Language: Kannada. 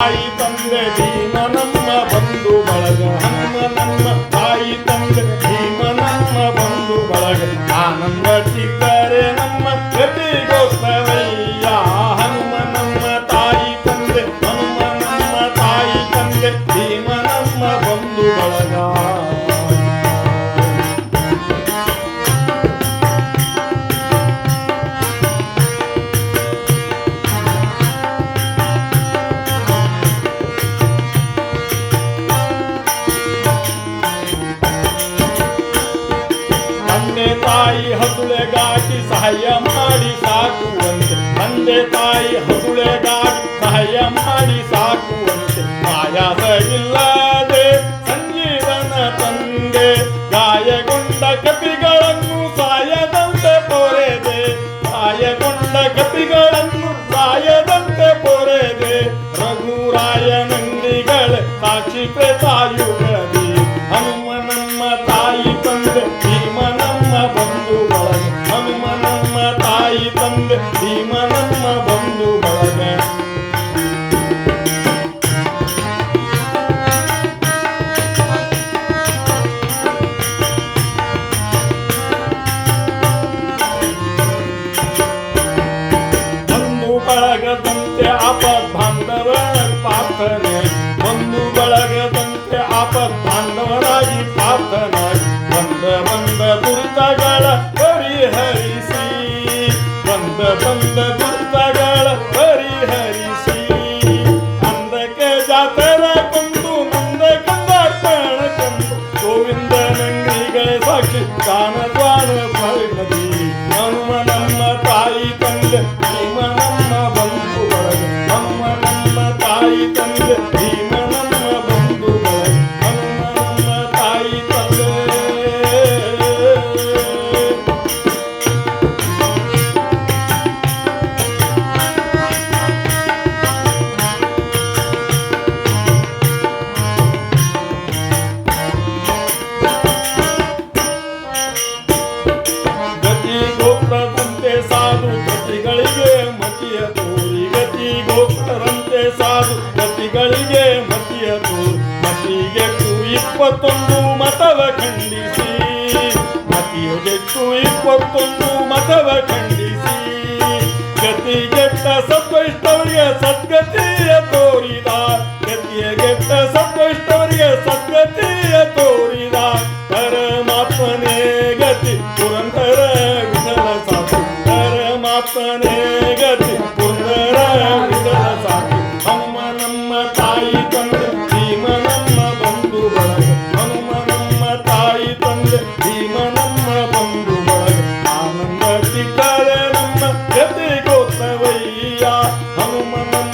ತಾಯಿ ತಂದೆ, ಭೀಮ ನಮ್ಮ ಬಂಧು ಬಳಗ. ಹನುಮ ನಮ್ಮ ತಾಯಿ ತಂದೆ, ಭೀಮ ನಮ್ಮ ಬಂಧು ಬಳಗ. ಆನಂದ ಚಿತ್ತರೆ ಹಸುಳೆಗಾಗಿ ಸಹಾಯ ಮಾಡಿ ಸಾಕುವಂತೆ. ತಂದೆ ತಾಯಿ ಹಸುಳೆಗಾಗಿ ಸಹಾಯ ಮಾಡಿ ಸಾಕುವಂತೆ. ಆಯಾಸವಿಲ್ಲದೆ ಸಂಜೀವನ ತಂದೆ, ಗಾಯಗೊಂಡ ಕಪಿಗಳನ್ನು ಸಾಯದಂತೆ ಪೊರೆದೆ. ಗಾಯಗೊಂಡ ಕಪಿಗಳನ್ನು ಸಾಯದಂತೆ ಪೊರೆದೆ. ರಘುರಾಯ ನಂದಿಗಳ ಸಾಕ್ಷಿ ತಾಯುಗದಿ ಭೀಮ ನಮ್ಮ ಬಂಧು ಬಳಗ ಬಂಧು ಬಳಗದಂತೆ ಆಪತ್ ಬಾಂಧವರ ಪ್ರಾರ್ಥನೆ ಬಂಧು ಬಳಗದಂತೆ ಆಪತ್ ಬಾಂಧವರಾಗಿ ಪ್ರಾರ್ಥನಾಗಿ ಬಂದ ಬಂದ ದುರಿತಗಳ ಕೊಂದು ಗೋವಿಂದ ನಂಗಿಗಳ ಸಾಕ್ಷಿ ಕಾಣ ದ್ವಾರ ಪರಿಣತಿ ಹನುಮ ನಮ್ಮ ತಾಯಿ ತಂದೆ ಸಾಧು ಮತಿಗಳಿಗೆ ಮತಿಯ ತೋರಿ ಮತಿಗೆ ಇಪ್ಪತ್ತೊಂದು ಮತವ ಖಂಡಿಸಿ. ಮತಿಯಗೆಟ್ಟು ಇಪ್ಪತ್ತೊಂದು ಮತವ ಖಂಡಿಸಿ. ಗತಿಗೆಟ್ಟ ಸತ್ವಷ್ಟವರಿಗೆ ಸದ್ಗತಿಯ ತೋರಿದ. ಗತಿಯಗೆಟ್ಟ ಸತ್ವಷ್ಟವರಿಗೆ ಸದ್ಗತಿಯ ತೋರಿದ. ಪರಮಾತ್ಮನೇ ಗತಿ, ಪುರಂದರ ವಿಠಲ ಸಾಧು. ಪರಮಾತ್ಮನೇ ಆನಂದ